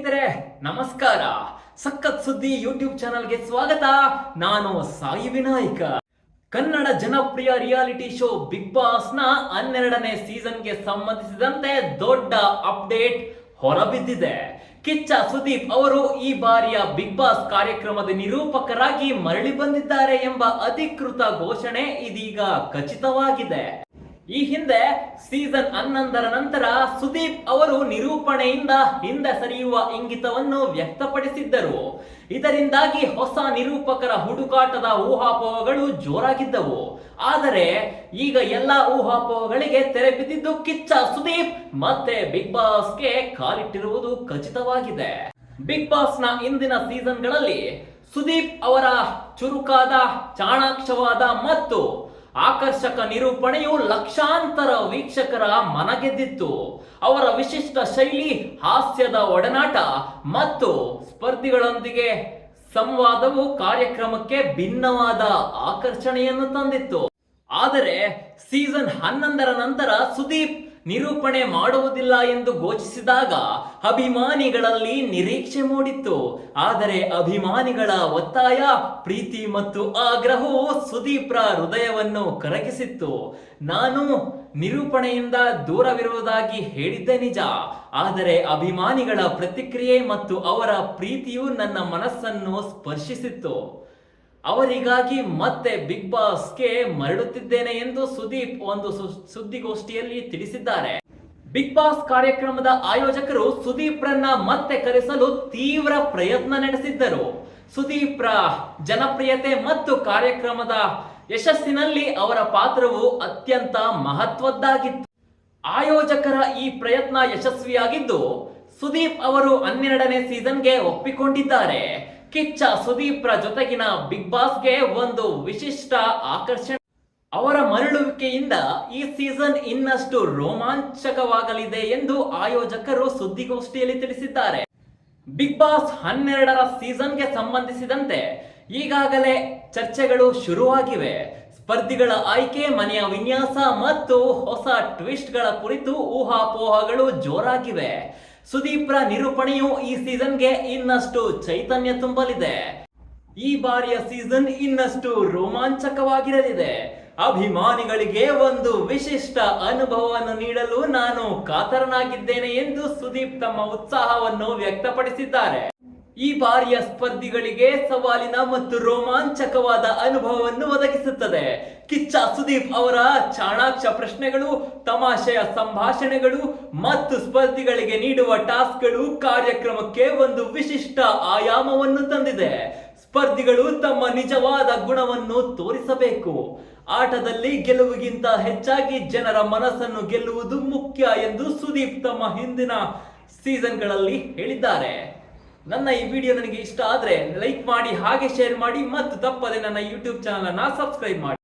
ಸ್ನೇಹಿತರೆ, ನಮಸ್ಕಾರ. ಸಖತ್ ಸುದ್ದಿ ಯೂಟ್ಯೂಬ್ ಚಾನಲ್ಗೆ ಸ್ವಾಗತ. ನಾನು ಸಾಯಿ ವಿನಾಯಕ. ಕನ್ನಡ ಜನಪ್ರಿಯ ರಿಯಾಲಿಟಿ ಶೋ ಬಿಗ್ ಬಾಸ್ನ ಹನ್ನೆರಡನೇ ಸೀಸನ್ಗೆ ಸಂಬಂಧಿಸಿದಂತೆ ದೊಡ್ಡ ಅಪ್ಡೇಟ್ ಹೊರಬಿದ್ದಿದೆ. ಕಿಚ್ಚ ಸುದೀಪ್ ಅವರು ಈ ಬಾರಿಯ ಬಿಗ್ ಬಾಸ್ ಕಾರ್ಯಕ್ರಮದ ನಿರೂಪಕರಾಗಿ ಮರಳಿ ಬಂದಿದ್ದಾರೆ ಎಂಬ ಅಧಿಕೃತ ಘೋಷಣೆ ಇದೀಗ ಖಚಿತವಾಗಿದೆ. ಈ ಹಿಂದೆ ಸೀಸನ್ ಹನ್ನೊಂದರ ನಂತರ ಸುದೀಪ್ ಅವರು ನಿರೂಪಣೆಯಿಂದ ಹಿಂದೆ ಸರಿಯುವ ಇಂಗಿತವನ್ನು ವ್ಯಕ್ತಪಡಿಸಿದ್ದರು. ಇದರಿಂದಾಗಿ ಹೊಸ ನಿರೂಪಕರ ಹುಡುಕಾಟದ ಊಹಾಪೋಹಗಳು ಜೋರಾಗಿದ್ದವು. ಆದರೆ ಈಗ ಎಲ್ಲ ಊಹಾಪೋಹಗಳಿಗೆ ತೆರೆ ಬಿದ್ದಿದ್ದು ಕಿಚ್ಚ ಸುದೀಪ್, ಮತ್ತೆ ಬಿಗ್ ಬಾಸ್ಗೆ ಕಾಲಿಟ್ಟಿರುವುದು ಖಚಿತವಾಗಿದೆ. ಬಿಗ್ ಬಾಸ್ನ ಇಂದಿನ ಸೀಸನ್ಗಳಲ್ಲಿ ಸುದೀಪ್ ಅವರ ಚುರುಕಾದ, ಚಾಣಾಕ್ಷವಾದ ಮತ್ತು ಆಕರ್ಷಕ ನಿರೂಪಣೆಯು ಲಕ್ಷಾಂತರ ವೀಕ್ಷಕರ ಮನಗೆದ್ದಿತ್ತು. ಅವರ ವಿಶಿಷ್ಟ ಶೈಲಿ, ಹಾಸ್ಯದ ಒಡನಾಟ ಮತ್ತು ಸ್ಪರ್ಧಿಗಳೊಂದಿಗೆ ಸಂವಾದವು ಕಾರ್ಯಕ್ರಮಕ್ಕೆ ಭಿನ್ನವಾದ ಆಕರ್ಷಣೆಯನ್ನು ತಂದಿತ್ತು. ಆದರೆ, ಸೀಸನ್ ಹನ್ನೊಂದರ ನಂತರ ಸುದೀಪ್ ನಿರೂಪಣೆ ಮಾಡುವುದಿಲ್ಲ ಎಂದು ಘೋಷಿಸಿದಾಗ ಅಭಿಮಾನಿಗಳಲ್ಲಿ ನಿರೀಕ್ಷೆ ಮೂಡಿತ್ತು. ಆದರೆ ಅಭಿಮಾನಿಗಳ ಒತ್ತಾಯ, ಪ್ರೀತಿ ಮತ್ತು ಆಗ್ರಹವು ಸುದೀಪ್ರ ಹೃದಯವನ್ನು ಕರಗಿಸಿತ್ತು. ನಾನು ನಿರೂಪಣೆಯಿಂದ ದೂರವಿರುವುದಾಗಿ ಹೇಳಿದ್ದೆ ನಿಜ. ಆದರೆ ಅಭಿಮಾನಿಗಳ ಪ್ರತಿಕ್ರಿಯೆ ಮತ್ತು ಅವರ ಪ್ರೀತಿಯು ನನ್ನ ಮನಸ್ಸನ್ನು ಸ್ಪರ್ಶಿಸಿತ್ತು. ಅವರಿಗಾಗಿ ಮತ್ತೆ ಬಿಗ್ ಬಾಸ್ಗೆ ಮರಳುತ್ತಿದ್ದೇನೆ ಎಂದು ಸುದೀಪ್ ಒಂದು ಸುದ್ದಿಗೋಷ್ಠಿಯಲ್ಲಿ ತಿಳಿಸಿದ್ದಾರೆ. ಬಿಗ್ ಬಾಸ್ ಕಾರ್ಯಕ್ರಮದ ಆಯೋಜಕರು ಸುದೀಪ್ರನ್ನ ಮತ್ತೆ ಕರೆಸಲು ತೀವ್ರ ಪ್ರಯತ್ನ ನಡೆಸಿದ್ದರು. ಸುದೀಪ್ರ ಜನಪ್ರಿಯತೆ ಮತ್ತು ಕಾರ್ಯಕ್ರಮದ ಯಶಸ್ಸಿನಲ್ಲಿ ಅವರ ಪಾತ್ರವು ಅತ್ಯಂತ ಮಹತ್ವದ್ದಾಗಿತ್ತು. ಆಯೋಜಕರ ಈ ಪ್ರಯತ್ನ ಯಶಸ್ವಿಯಾಗಿದ್ದು, ಸುದೀಪ್ ಅವರು ಹನ್ನೆರಡನೇ ಸೀಸನ್ಗೆ ಒಪ್ಪಿಕೊಂಡಿದ್ದಾರೆ. ಕಿಚ್ಚ ಸುದೀಪ್ರ ಜೊತೆಗಿನ ಬಿಗ್ ಬಾಸ್ಗೆ ಒಂದು ವಿಶಿಷ್ಟ ಆಕರ್ಷಣೆ. ಅವರ ಮರಳುವಿಕೆಯಿಂದ ಈ ಸೀಸನ್ ಇನ್ನಷ್ಟು ರೋಮಾಂಚಕವಾಗಲಿದೆ ಎಂದು ಆಯೋಜಕರು ಸುದ್ದಿಗೋಷ್ಠಿಯಲ್ಲಿ ತಿಳಿಸಿದ್ದಾರೆ. ಬಿಗ್ ಬಾಸ್ ಹನ್ನೆರಡರ ಸೀಸನ್ಗೆ ಸಂಬಂಧಿಸಿದಂತೆ ಈಗಾಗಲೇ ಚರ್ಚೆಗಳು ಶುರುವಾಗಿವೆ. ಸ್ಪರ್ಧಿಗಳ ಆಯ್ಕೆ, ಮನೆಯ ವಿನ್ಯಾಸ ಮತ್ತು ಹೊಸ ಟ್ವಿಸ್ಟ್ಗಳ ಕುರಿತು ಊಹಾಪೋಹಗಳು ಜೋರಾಗಿವೆ. ಸುದೀಪ್ರ ನಿರೂಪಣೆಯು ಈ ಸೀಸನ್ಗೆ ಇನ್ನಷ್ಟು ಚೈತನ್ಯ ತುಂಬಲಿದೆ. ಈ ಬಾರಿಯ ಸೀಸನ್ ಇನ್ನಷ್ಟು ರೋಮಾಂಚಕವಾಗಿರಲಿದೆ. ಅಭಿಮಾನಿಗಳಿಗೆ ಒಂದು ವಿಶಿಷ್ಟ ಅನುಭವವನ್ನು ನೀಡಲು ನಾನು ಕಾತರನಾಗಿದ್ದೇನೆ ಎಂದು ಸುದೀಪ್ ತಮ್ಮ ಉತ್ಸಾಹವನ್ನು ವ್ಯಕ್ತಪಡಿಸಿದ್ದಾರೆ. ಈ ಬಾರಿಯ ಸ್ಪರ್ಧಿಗಳಿಗೆ ಸವಾಲಿನ ಮತ್ತು ರೋಮಾಂಚಕವಾದ ಅನುಭವವನ್ನು ಒದಗಿಸುತ್ತದೆ. ಕಿಚ್ಚ ಸುದೀಪ್ ಅವರ ಚಾಣಾಕ್ಷ ಪ್ರಶ್ನೆಗಳು, ತಮಾಷೆಯ ಸಂಭಾಷಣೆಗಳು ಮತ್ತು ಸ್ಪರ್ಧಿಗಳಿಗೆ ನೀಡುವ ಟಾಸ್ಕ್ಗಳು ಕಾರ್ಯಕ್ರಮಕ್ಕೆ ಒಂದು ವಿಶಿಷ್ಟ ಆಯಾಮವನ್ನು ತಂದಿದೆ. ಸ್ಪರ್ಧಿಗಳು ತಮ್ಮ ನಿಜವಾದ ಗುಣವನ್ನು ತೋರಿಸಬೇಕು. ಆಟದಲ್ಲಿ ಗೆಲುವಿಗಿಂತ ಹೆಚ್ಚಾಗಿ ಜನರ ಮನಸ್ಸನ್ನು ಗೆಲ್ಲುವುದು ಮುಖ್ಯ ಎಂದು ಸುದೀಪ್ ತಮ್ಮ ಹಿಂದಿನ ಸೀಸನ್ಗಳಲ್ಲಿ ಹೇಳಿದ್ದಾರೆ. ನನ್ನ ಈ ವಿಡಿಯೋ ನನಗೆ ಇಷ್ಟ ಆದರೆ ಲೈಕ್ ಮಾಡಿ, ಹಾಗೆ ಶೇರ್ ಮಾಡಿ, ಮತ್ತು ತಪ್ಪದೆ ನನ್ನ ಯೂಟ್ಯೂಬ್ ಚಾನಲ್ ಅನ್ನ ಸಬ್ಸ್ಕ್ರೈಬ್ ಮಾಡಿ.